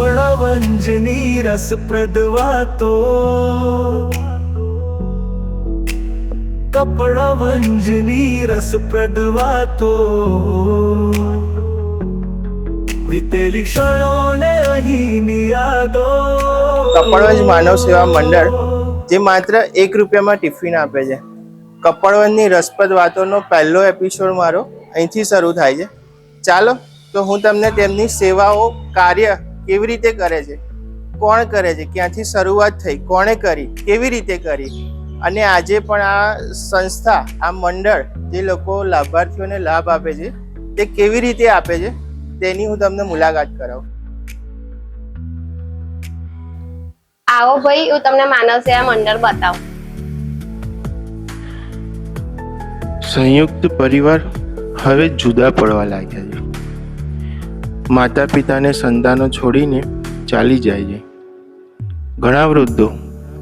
કપડવંજની રસપ્રદ વાતો. કપડવંજની રસપ્રદ વાતો. વીતેલી ક્ષણોને અહીંની યાદો. કપડવંજ માનવ સેવા મંડળ, જે માત્ર એક રૂપિયામાં ટિફિન આપે છે. કપડવંજની રસપ્રદ વાતોનો પહેલો એપિસોડ મારો અહીંથી શરૂ થાય છે. ચાલો, તો હું તમને તેમની સેવાઓ, કાર્ય કેવી રીતે કરે છે? કોણ કરે છે? ક્યાંથી શરૂઆત થઈ? કોણે કરી? કેવી રીતે કરી? અને આજે પણ આ સંસ્થા આ મંડળ જે લોકો લાભાર્થીઓને લાભ આપે છે તે કેવી રીતે આપે છે? તેની હું તમને મુલાકાત કરાવું. આવો ભાઈ હું તમને માનવ સેવા મંડળ બતાવું. સંયુક્ત પરિવાર હવે જુદા પડવા લાગ્યા છે. માતા પિતાને સંતાનો છોડીને ચાલી જાય છે. ઘણા વૃદ્ધો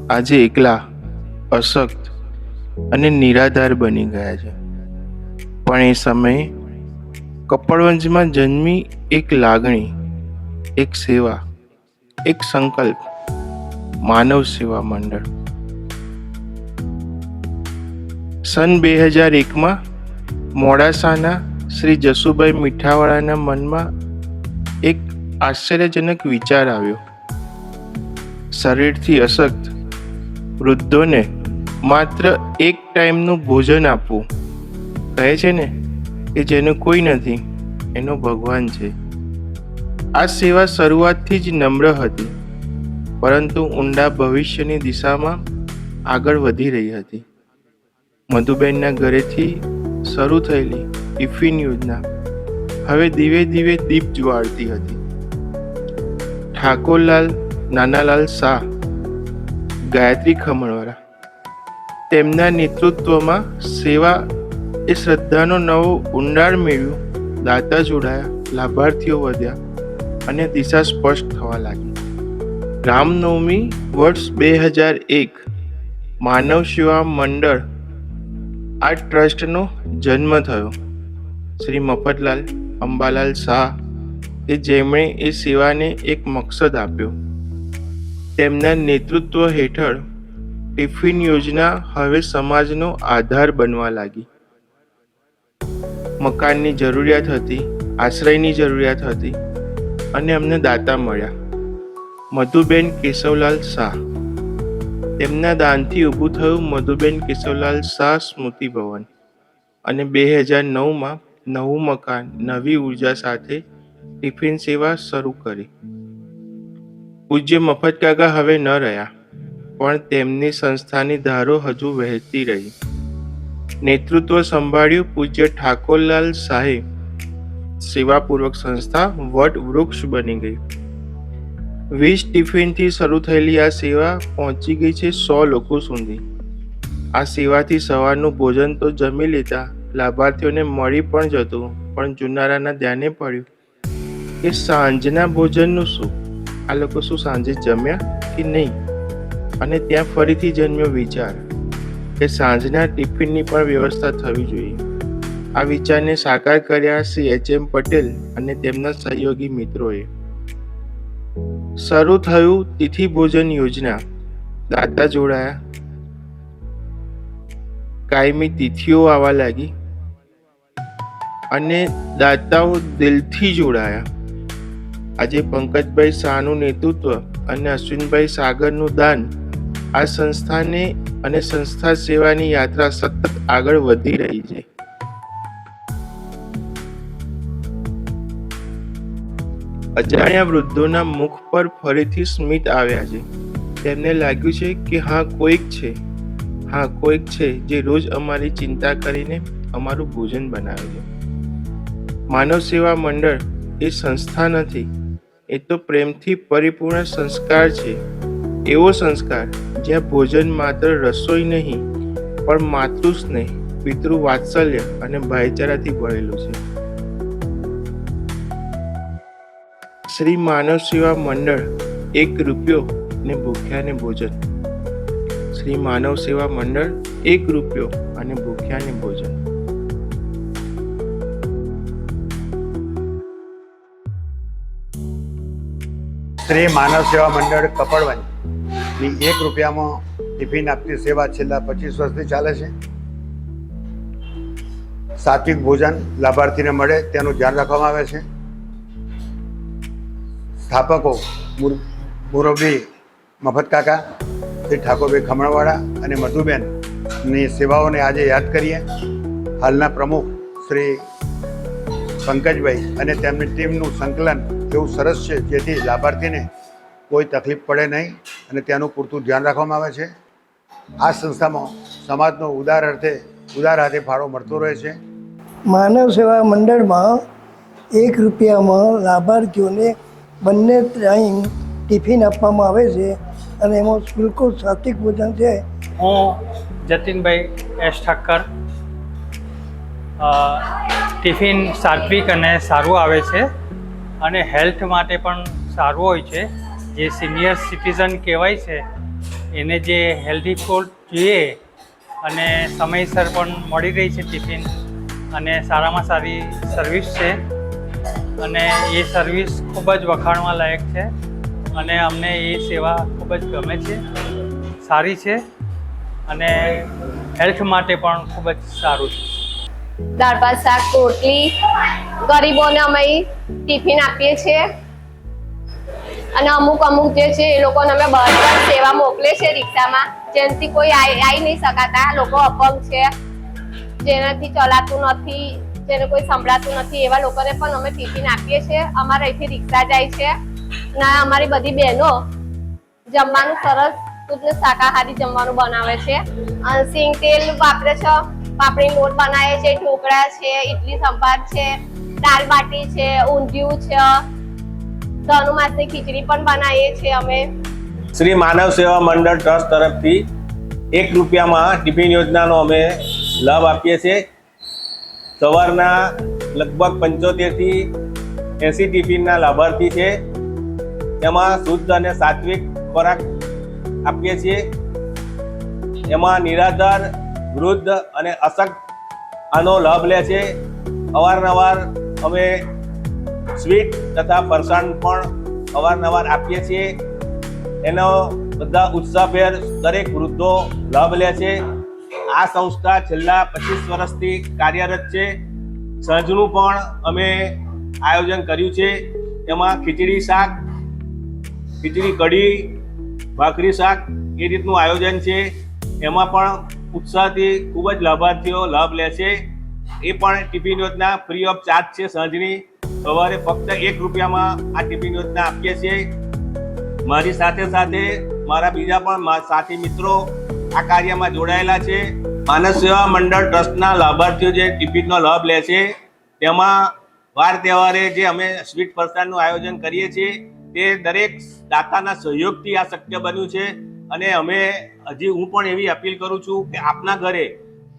આજે એકલા, અશક્ત અને નિરાધાર બની ગયા છે. પણ એ સમયે કપડવંજમાં જન્મી એક લાગણી, એક સેવા, એક સંકલ્પ, માનવ સેવા મંડળ. સન બે હજાર એકમાં મોડાસાના શ્રી જસુભાઈ મીઠાવાળાના મનમાં આશ્ચર્યજનક વિચાર આવ્યો. શરીરથી અશક્ત વૃદ્ધોને માત્ર એક ટાઈમનું ભોજન આપવું. કહે છે ને કે જેનું કોઈ નથી, એનો ભગવાન છે. આ સેવા શરૂઆતથી જ નમ્ર હતી, પરંતુ ઊંડા ભવિષ્યની દિશામાં આગળ વધી રહી હતી. મધુબેનના ઘરેથી શરૂ થયેલી ટિફિન યોજના હવે ધીરે ધીરે દીપ જ્વાળતી હતી. ઠાકોરલાલ નાનાલાલ શાહ, ગાયત્રી ખમણવાળા. તેમના નેતૃત્વમાં સેવા એ શ્રદ્ધાનો નવો ઊંડાણ મેળવ્યો, દાતા જોડાયા, લાભાર્થીઓ વધ્યા અને દિશા સ્પષ્ટ થવા લાગી. રામનવમી વર્ષ બે હજાર એક, માનવ સેવા મંડળ આ ટ્રસ્ટનો જન્મ થયો. શ્રી મફતલાલ અંબાલાલ શાહ કે જેમણે એ સેવાને એક મકસદ આપ્યો. તેમના નેતૃત્વ હેઠળ ટિફિન યોજના હવે સમાજનો આધાર બનવા લાગી. મકાનની જરૂરિયાત હતી, આશ્રયની જરૂરિયાત હતી અને અમને દાતા મળ્યા. મધુબેન કેશવલાલ શાહ. તેમના દાનથી ઊભું થયું મધુબેન કેશવલાલ શાહ સ્મૃતિ ભવન. અને બે હજાર નવમાં નવું મકાન, નવી ઊર્જા સાથે ટિફિન સેવા શરૂ કરી. પૂજ્ય મફત કાકા હવે ન રહ્યા, પણ તેમની સંસ્થાની ધારો હજુ વહેતી રહી. નેતૃત્વ સંભાળ્યું પૂજ્ય ઠાકોરલાલ શાહે. સેવાપૂર્વક સંસ્થા વટ વૃક્ષ બની ગઈ. વીસ ટિફિનથી શરૂ થયેલી આ સેવા પહોંચી ગઈ છે સો લોકો સુધી. આ સેવાથી સવારનું ભોજન તો જમી લેતા લાભાર્થીઓને મળી પણ જતું, પણ જુનારાના ધ્યાને પડ્યું. કે સાંજના ભોજનનું શું? આ લોકો શું સાંજે જમ્યા કે નહીં? અને ત્યાં ફરીથી જન્મ્યો વિચાર કે સાંજના ટિફિનની પણ વ્યવસ્થા થવી જોઈએ. આ વિચારને સાકાર કર્યા શ્રી એચ એમ પટેલ અને તેમના સહયોગી મિત્રોએ. શરૂ થયું તિથિ ભોજન યોજના. દાતા જોડાયા. કાયમી તિથિઓ આવવા લાગી. અને દાતાઓ દિલથી જોડાયા. આજે પંકજભાઈ શાહનું નેતૃત્વ અને અશ્વિનભાઈ સાગરનું દાન આ સંસ્થાને અને સંસ્થા સેવાની યાત્રા સતત આગળ વધી રહી છે. અજાણ્યા વૃદ્ધોના મુખ પર ફરીથી સ્મિત આવ્યા છે. તેમને લાગ્યું છે કે હા, કોઈક છે. હા, કોઈક છે જે રોજ અમારી ચિંતા કરીને અમારું ભોજન બનાવે છે. માનવ સેવા મંડળ એ સંસ્થા નથી એ તો પ્રેમથી પરિપૂર્ણ સંસ્કાર છે. એવો સંસ્કાર જ્યાં ભોજન માત્ર રસોઈ નહીં, પણ માતૃ સ્નેહ પિતૃ વાત્સલ્ય અને ભાઈચારાથી ભરેલું છે. શ્રી માનવ સેવા મંડળ એક રૂપિયો ને ભૂખ્યાને ભોજન. શ્રી માનવ સેવા મંડળ એક રૂપિયો અને ભૂખ્યાને ભોજન. શ્રી માનવ સેવા મંડળ કપડવંજની એક રૂપિયામાં ટિફિન આપતી સેવા છેલ્લા પચીસ વર્ષથી ચાલે છે. સાત્વિક ભોજન લાભાર્થીને મળે તેનું ધ્યાન રાખવામાં આવે છે. સ્થાપકો મુર- મુરબ્બી મફત કાકા, શ્રી ઠાકોરભાઈ ખમણવાળા અને મધુબેનની સેવાઓને આજે યાદ કરીએ. હાલના પ્રમુખ શ્રી પંકજભાઈ અને તેમની ટીમનું સંકલન એવું સરસ છે. જેથી લાભાર્થીને કોઈ તકલીફ પડે નહીં અને ત્યાંનું પૂરતું ધ્યાન રાખવામાં આવે છે. આ સંસ્થામાં સમાજનો ઉદાર અર્થે ઉદાર હાથે ફાળો મળતો રહે છે. માનવ સેવા મંડળમાં એક રૂપિયામાં લાભાર્થીઓને બંને ટાઈમ ટિફિન આપવામાં આવે છે અને એમાં બિલકુલ સાત્વિક ભોજન છે. હું જતીનભાઈ એસ ઠક્કર ટિફિન સાત્વિક અને સારું આવે છે. અને હેલ્થ માટે પણ સારું હોય છે. જે સિનિયર સિટીઝન કહેવાય છે, એને જે હેલ્ધી ફૂડ જોઈએ અને સમયસર પણ મળી રહી છે ટિફિન અને સારામાં સારી સર્વિસ છે. અને એ સર્વિસ ખૂબ જ વખાણવા લાયક છે અને અમને એ સેવા ખૂબ જ ગમે છે, સારી છે અને હેલ્થ માટે પણ ખૂબ જ સારું છે. દાળ ભાત શાક, રોટલી, ગરીબોને અમે ટિફિન આપીએ છીએ. અને અમુક અમુક જે છે એ લોકોને અમે બસ સેવા મોકલે છે રિક્ષામાં. જેનાથી કોઈ આવી નહીં શકાતા. લોકો અપંગ છે. જેનાથી ચલાતું નથી, જેને કોઈ સંભળાતું નથી, એવા લોકોને પણ અમે ટિફિન આપીએ છીએ. અમારે અહીંથી રિક્ષા જાય છે. ના અમારી બધી બહેનો જમવાનું સરસ શાકાહારી જમવાનું બનાવે છે. સિંગ તેલ વાપરે છે. પાપડી લોટ બનાવે છે, ઢોકળા છે ઇડલી સંભાર છે દાલ બાટી છે, ઊંધિયું છે. ધનુ માસની ખીચડી પણ બનાવીએ છીએ અમે. શ્રી માનવ સેવા મંડળ ટ્રસ્ટ તરફથી એક રૂપિયામાં ટિફિન યોજનાનો અમે લાભ આપીએ છીએ. સવારના લગભગ પંચોતેરથી એંસી ટિફિનના લાભાર્થી છે. એમાં શુદ્ધ અને સાત્વિક ખોરાક આપીએ છીએ. એમાં નિરાધાર વૃદ્ધ અને અશક્ત આનો લાભ લે છે. અવારનવાર અમે સ્વીટ તથા ફરસાણ પણ અવારનવાર આપીએ છીએ. એનો બધા ઉત્સાહભેર દરેક વૃદ્ધો લાભ લે છે. આ સંસ્થા છેલ્લા પચીસ વર્ષથી કાર્યરત છે. સહજનું પણ અમે આયોજન કર્યું છે. એમાં ખીચડી શાક, ખીચડી કઢી, ભાખરી શાક એ રીતનું આયોજન છે. એમાં પણ ઉત્સાહથી ખૂબ જ લાભાર્થીઓ લાભ લે છે. એ પણ ટિફિન યોજના ફ્રી ઓફ ચાર્જ છે સાંજની. સવારે ફક્ત એક રૂપિયામાં આ ટિફિન યોજના આપીએ છીએ. મારી સાથે સાથે મારા બીજા પણ સાથી મિત્રો આ કાર્યમાં જોડાયેલા છે. માનવ સેવા મંડળ ટ્રસ્ટના લાભાર્થીઓ જે ટિફિનનો લાભ લે છે, તેમાં વાર તહેવારે જે અમે સ્વીટ ફરસાણનું આયોજન કરીએ છીએ, તે દરેક દાતાના સહયોગથી આ શક્ય બન્યું છે. અને અમે હજી હું પણ એવી અપીલ કરું છું કે આપના ઘરે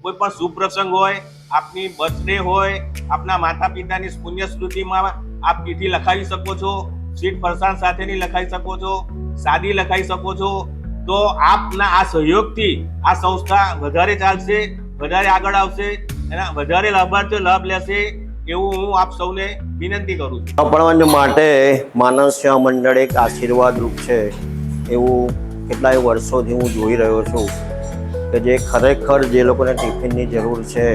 કોઈ પણ શુભ પ્રસંગ હોય, આપની બર્થડે હોય, આપના માતા પિતાની પુણ્ય સ્મૃતિમાં આપ ચીઠી લખાવી શકો છો સ્વીટ ફરસાણ સાથેની લખાવી શકો છો, સાદી લખાવી શકો છો, તો આપના આ સહયોગથી આ સંસ્થા વધારે ચાલશે, વધારે આગળ આવશે, એના વધારે લાભાર્થીઓ લાભ લેશે એવું હું આપ સૌને વિનંતી કરું છું. કપડવંજ માટે માનવ સેવા મંડળ એક આશીર્વાદ રૂપ છે એવું કેટલાય વર્ષોથી હું જોઈ રહ્યો છું કે જે ખરેખર જે લોકોને ટિફિનની જરૂર છે,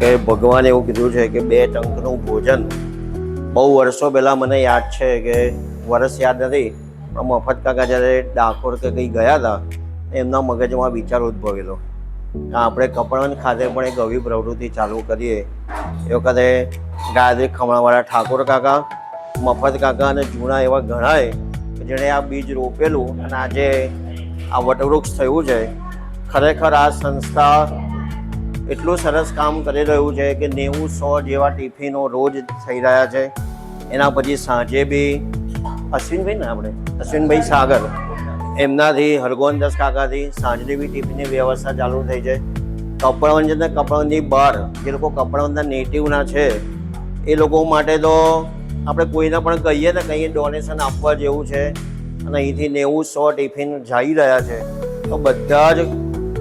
કે ભગવાને એવું કીધું છે કે બે ટંકનું ભોજન બહુ વર્ષો પહેલાં મને યાદ છે કે વર્ષ યાદ નથી, પણ મફત કાકા જ્યારે ડાકોર કે કંઈ ગયા હતા, એમના મગજમાં વિચાર ઉદ્ભવેલો આપણે કપડાં ખાતે પણ એક આવી પ્રવૃત્તિ ચાલુ કરીએ. એ વખતે ગાયત્રી ખમણાવાળા ઠાકોર કાકા, મફત કાકા અને જૂના એવા ઘણાએ જેણે આ બીજ રોપેલું અને આજે આ વટવૃક્ષ થયું છે. ખરેખર આ સંસ્થા એટલું સરસ કામ કરી રહ્યું છે કે નેવું સો જેવા ટિફિનો રોજ થઈ રહ્યા છે. એના પછી સાંજે બી અશ્વિનભાઈ ને આપણે, અશ્વિનભાઈ સાગર, એમનાથી હરગોનદાસ કાકાથી સાંજની બી ટિફિનની વ્યવસ્થા ચાલુ થઈ છે. કપડવંજ અને કપડવંજની બહાર જે લોકો કપડવંજના નેટિવના છે, એ લોકો માટે તો આપણે કોઈને પણ કહીએ ને કંઈ ડોનેશન આપવા જેવું છે અને અહીંથી નેવું સો ટિફિન જઈ રહ્યા છે, તો બધા જ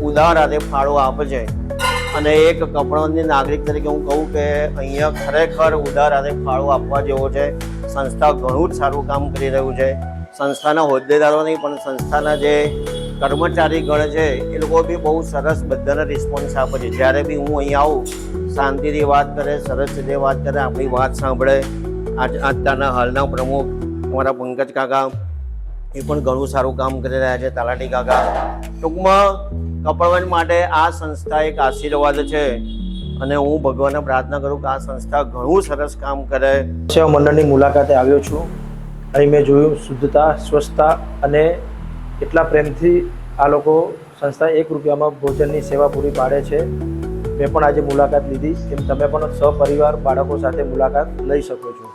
ઉદાર હાથે ફાળો આપે છે અને એક કપડાની નાગરિક તરીકે હું કહું કે અહીંયા ખરેખર ઉદાર હાથે ફાળો આપવા જેવો છે. સંસ્થા ઘણું જ સારું કામ કરી રહ્યું છે. સંસ્થાના હોદ્દેદારો નહીં, પણ સંસ્થાના જે કર્મચારી ગણ છે, એ લોકો બી બહુ સરસ બધાને રિસ્પોન્સ આપે છે. જ્યારે બી હું અહીં આવું, શાંતિથી વાત કરે, સરસ રીતે વાત કરે, આપણી વાત સાંભળે આજ અત્યારના હાલના પ્રમુખ અમારા પંકજ કાકા એ પણ ઘણું સારું કામ કરી રહ્યા છે, તલાટી કાકા. ટૂંકમાં કપડવન માટે આ સંસ્થા એક આશીર્વાદ છે અને હું ભગવાનને પ્રાર્થના કરું કે આ સંસ્થા ઘણું સરસ કામ કરે. સેવા મંડળની મુલાકાતે આવ્યો છું અહીં મેં જોયું શુદ્ધતા, સ્વચ્છતા અને એટલા પ્રેમથી આ લોકો સંસ્થા એક રૂપિયામાં ભોજનની સેવા પૂરી પાડે છે. મેં પણ આજે મુલાકાત લીધી. તેમ તમે પણ સપરિવાર બાળકો સાથે મુલાકાત લઈ શકો છો.